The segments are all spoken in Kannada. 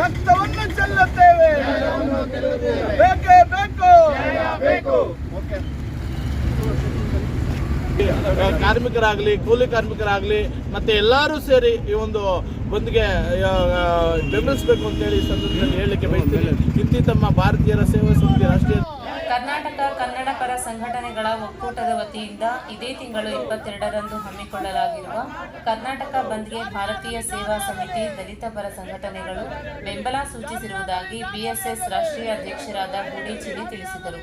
ರಕ್ತವನ್ನು ಚೆಲ್ಲುತ್ತೇವೆ. ಬೇಕೇ ಬೇಕು. ಕಾರ್ಮಿಕರಾಗಲಿ, ಕೂಲಿ ಕಾರ್ಮಿಕರಾಗಲಿ, ಮತ್ತೆ ಎಲ್ಲರೂ ಸೇರಿ ಈ ಒಂದು ಬಂದ್ಗೆ ಬೆಂಬಲಿಸಬೇಕು ಅಂತೇಳಿ ಈ ಸಂದರ್ಭದಲ್ಲಿ ಹೇಳಲಿಕ್ಕೆ ಬಯಸ್ತೀನಿ. ಇಂತಿ ತಮ್ಮ ಭಾರತೀಯರ ಸೇವಾ ಸಮಿತಿ ರಾಷ್ಟ್ರೀಯ ಸಂಘಟನೆಗಳ ಒಕ್ಕೂಟದ ವತಿಯಿಂದ ಇದೇ ತಿಂಗಳು ಇಪ್ಪತ್ತೆರಡರಂದು ಹಮ್ಮಿಕೊಳ್ಳಲಾಗಿರುವ ಕರ್ನಾಟಕ ಬಂದ್ಗೆ ಭಾರತೀಯ ಸೇವಾ ಸಮಿತಿ ದಲಿತ ಪರ ಸಂಘಟನೆಗಳು ಬೆಂಬಲ ಸೂಚಿಸಿರುವುದಾಗಿ ಬಿಎಸ್ಎಸ್ ರಾಷ್ಟ್ರೀಯ ಅಧ್ಯಕ್ಷರಾದ ಗುಡಿ ಚಿಡಿ ತಿಳಿಸಿದರು.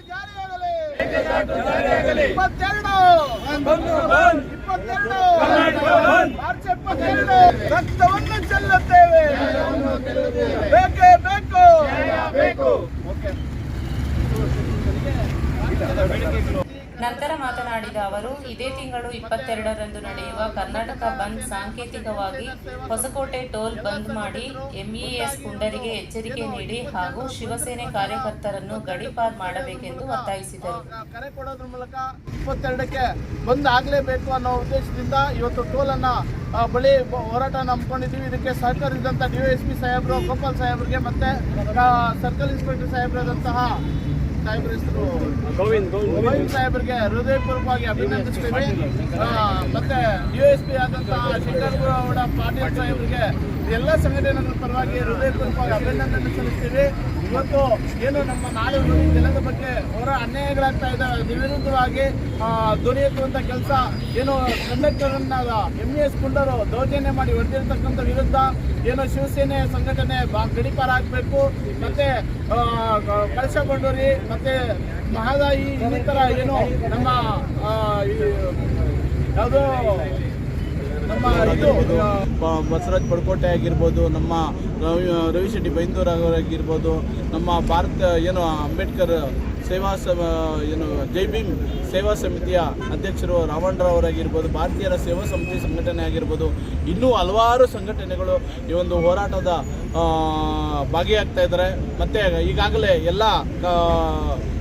ನಂತರ ಮಾತನಾಡಿದ ಅವರು, ಇದೇ ತಿಂಗಳು ಇಪ್ಪತ್ತೆರಡರಂದು ನಡೆಯುವ ಕರ್ನಾಟಕ ಬಂದ್ ಸಾಂಕೇತಿಕವಾಗಿ ಹೊಸಕೋಟೆ ಟೋಲ್ ಬಂದ್ ಮಾಡಿ ಎಂಇಎಸ್ ಪುಂಡರಿಗೆ ಎಚ್ಚರಿಕೆ ನೀಡಿ ಹಾಗೂ ಶಿವಸೇನೆ ಕಾರ್ಯಕರ್ತರನ್ನು ಗಡಿಪಾರ್ ಮಾಡಬೇಕೆಂದು ಒತ್ತಾಯಿಸಿದರು. ಕರೆ ಕೊಡೋದ್ರ ಮೂಲಕ ಇಪ್ಪತ್ತೆರಡಕ್ಕೆ ಬಂದ್ ಆಗಲೇಬೇಕು ಅನ್ನೋ ಉದ್ದೇಶದಿಂದ ಇವತ್ತು ಟೋಲ್ ಅನ್ನ ಬಳಿ ಹೋರಾಟ ನಂಬ್ಕೊಂಡಿದ್ದೀವಿ ಇದಕ್ಕೆ ಸಹಕರಿಸಿದಂತ ಡಿ ಎಸ್ ಪಿ ಸಾಹೇಬರು, ಗೋಪಾಲ್ ಸಾಹೇಬರಿಗೆ ಮತ್ತೆ ಸರ್ಕಲ್ ಇನ್ಸ್ಪೆಕ್ಟರ್ ಸಾಹೇಬರಾದಂತಹ ಸಾಹೇಬ್ರ ಹೆಸರು? ಗೋವಿಂದ್ ಗೋವಿಂದ್. ಹೃದಯ ಹೃದಯಪೂರ್ವಕವಾಗಿ ಅಭಿನಂದಿಸ್ತೀವಿ. ಮತ್ತೆ ಯು ಎಸ್ ಪಿ ಆದಂತಹ ಶಂಕರಗೌಡ ಪಾಟೀಲ್ ಸಾಹೇಬರಿಗೆ ಎಲ್ಲ ಸಂಘಟನೆಗಳ ಪರವಾಗಿ ಹೃದಯಪೂರ್ವಕವಾಗಿ ಅಭಿನಂದನೆ ಸಲ್ಲಿಸ್ತೀವಿ. ಇವತ್ತು ಏನು ನಮ್ಮ ನಾಡು ಜಲದ ಬಗ್ಗೆ ಅವರ ಅನ್ಯಾಯಗಳಾಗ್ತಾ ಇದ್ದಾವೆ ಅದ್ರ ವಿರುದ್ಧವಾಗಿ ಆ, ಧ್ವನಿ ಎತ್ತುವಂತ ಕೆಲಸ ಏನು ಕಂಡಕ್ಟರನ್ನ ಎಂ ಎಸ್ ಕುಂಡರು ದೌರ್ಜನ್ಯ ಮಾಡಿ ಹೊಡೆದಿರ್ತಕ್ಕಂಥ ವಿರುದ್ಧ ಏನು ಶಿವಸೇನೆ ಸಂಘಟನೆ ಗಡಿಪಾರ ಆಗಬೇಕು ಮತ್ತೆ ಆ, ಕ- ಕಳಶ ಬಂಡೂರಿ ಮತ್ತೆ ಮಹದಾಯಿ ಇನ್ನಿತರ ಏನು ನಮ್ಮ ಯಾವುದೋ ಬಸವರಾಜ್ ಪಡ್ಕೋಟೆ ಆಗಿರ್ಬೋದು, ನಮ್ಮ ರವಿ ರವಿಶೆಟ್ಟಿ ಬೈಂದೂರ್ ಆಗಿರ್ಬೋದು, ನಮ್ಮ ಭಾರತ, ಏನು, ಅಂಬೇಡ್ಕರ್ ಸೇವಾ ಸಮ, ಏನು, ಜೈ ಭೀಮ್ ಸೇವಾ ಸಮಿತಿಯ ಅಧ್ಯಕ್ಷರು ರಾವಣರಾವ್ ಅವರಾಗಿರ್ಬೋದು, ಭಾರತೀಯರ ಸೇವಾ ಸಮಿತಿ ಸಂಘಟನೆ ಆಗಿರ್ಬೋದು, ಇನ್ನೂ ಹಲವಾರು ಸಂಘಟನೆಗಳು ಈ ಒಂದು ಹೋರಾಟದ ಭಾಗಿಯಾಗ್ತಾ ಇದ್ದಾರೆ. ಮತ್ತು ಈಗಾಗಲೇ ಎಲ್ಲ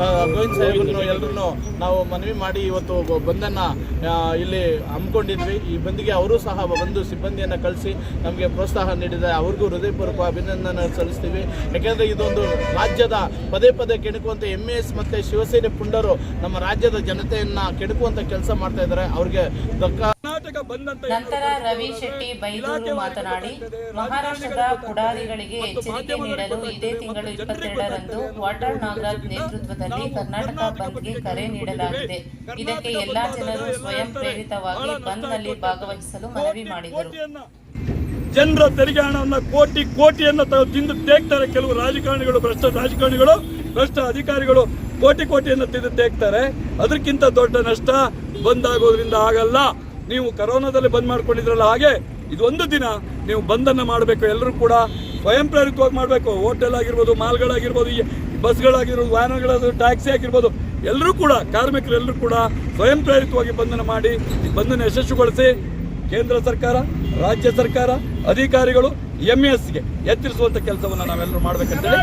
ಗೋವಿಂದ್ ಸಾಹೇಬ್ರು ಎಲ್ಲರನ್ನು ನಾವು ಮನವಿ ಮಾಡಿ ಇವತ್ತು ಬಂದನ್ನ ಇಲ್ಲಿ ಹಮ್ಮಿಕೊಂಡಿದ್ವಿ. ಈ ಬಂದಿಗೆ ಅವರು ಸಹ ಬಂದು ಸಿಬ್ಬಂದಿಯನ್ನು ಕಳಿಸಿ ನಮಗೆ ಪ್ರೋತ್ಸಾಹ ನೀಡಿದ್ದಾರೆ. ಅವ್ರಿಗೂ ಹೃದಯಪೂರ್ವಕ ಅಭಿನಂದನೆ ಸಲ್ಲಿಸ್ತೀವಿ. ಯಾಕೆಂದರೆ ಇದೊಂದು ರಾಜ್ಯದ ಪದೇ ಪದೇ ಕೆಣಕುವಂಥ ಎಂ ಎಸ್ ಮತ್ತು ಶಿವಸೇನೆ ಪುಂಡರು ನಮ್ಮ ರಾಜ್ಯದ ಜನತೆಯನ್ನು ಕೆಣಕುವಂಥ ಕೆಲಸ ಮಾಡ್ತಾ ಇದ್ದಾರೆ. ಅವ್ರಿಗೆ ದಕ್ಕ ನಂತರ ರವಿ ಶೆಟ್ಟಿ ಬೈದೂರು ಮಾತನಾಡಿ ಮಹಾರಾಷ್ಟ್ರದ ಪುಡಾರಿಗಳಿಗೆ ಎಚ್ಚರಿಕೆ ನೀಡಲು ಇದೇ ತಿಂಗಳು ಇಪ್ಪತ್ತೆರಡರಂದು ವಾಟಾಳ್ ನಾಗರಾಜ್ ನೇತೃತ್ವದಲ್ಲಿ ಕರ್ನಾಟಕ ಬಂದ್ಗೆ ಕರೆ ನೀಡಲಾಗಿದೆ. ಇದಕ್ಕೆ ಎಲ್ಲಾ ಜನರು ಸ್ವಯಂ ಪ್ರೇರಿತವಾಗಿ ಬಂದ್ನಲ್ಲಿ ಭಾಗವಹಿಸಲು ಮನವಿ ಮಾಡಿದರು. ಜನರ ತೆರಿಗೆ ಹಣವನ್ನು ಕೋಟಿ ಕೋಟಿಯನ್ನು ತಿಂದು ತೇಗ್ತಾರೆ. ಕೆಲವು ರಾಜಕಾರಣಿಗಳು ಭ್ರಷ್ಟ ರಾಜಕಾರಣಿಗಳು ಭ್ರಷ್ಟ ಅಧಿಕಾರಿಗಳು ಕೋಟಿ ಕೋಟಿಯನ್ನು ತಿಂದು ತೇಗ್ತಾರೆ. ಅದಕ್ಕಿಂತ ದೊಡ್ಡ ನಷ್ಟ ಬಂದಾಗೋದ್ರಿಂದ ಆಗಲ್ಲ. ನೀವು ಕರೋನಾದಲ್ಲಿ ಬಂದ್ ಮಾಡ್ಕೊಂಡಿದ್ರಲ್ಲ ಹಾಗೆ ಇದೊಂದು ದಿನ ನೀವು ಬಂದನ್ನು ಮಾಡಬೇಕು. ಎಲ್ಲರೂ ಕೂಡ ಸ್ವಯಂ ಪ್ರೇರಿತವಾಗಿ ಮಾಡಬೇಕು. ಹೋಟೆಲ್ ಆಗಿರ್ಬೋದು ಮಾಲ್ಗಳಾಗಿರ್ಬೋದು ಬಸ್ಗಳಾಗಿರ್ಬೋದು ವಾಹನಗಳಾದ ಟ್ಯಾಕ್ಸಿ ಆಗಿರ್ಬೋದು ಎಲ್ಲರೂ ಕೂಡ ಕಾರ್ಮಿಕರೆಲ್ಲರೂ ಕೂಡ ಸ್ವಯಂ ಪ್ರೇರಿತವಾಗಿ ಬಂಧನ ಮಾಡಿ ಬಂಧನ ಯಶಸ್ವಿಗೊಳಿಸಿ ಕೇಂದ್ರ ಸರ್ಕಾರ ರಾಜ್ಯ ಸರ್ಕಾರ ಅಧಿಕಾರಿಗಳು ಎಂ ಎಸ್ಗೆ ಎತ್ತಿರಿಸುವಂತ ಕೆಲಸವನ್ನು ನಾವೆಲ್ಲರೂ ಮಾಡಬೇಕಂತೇಳಿ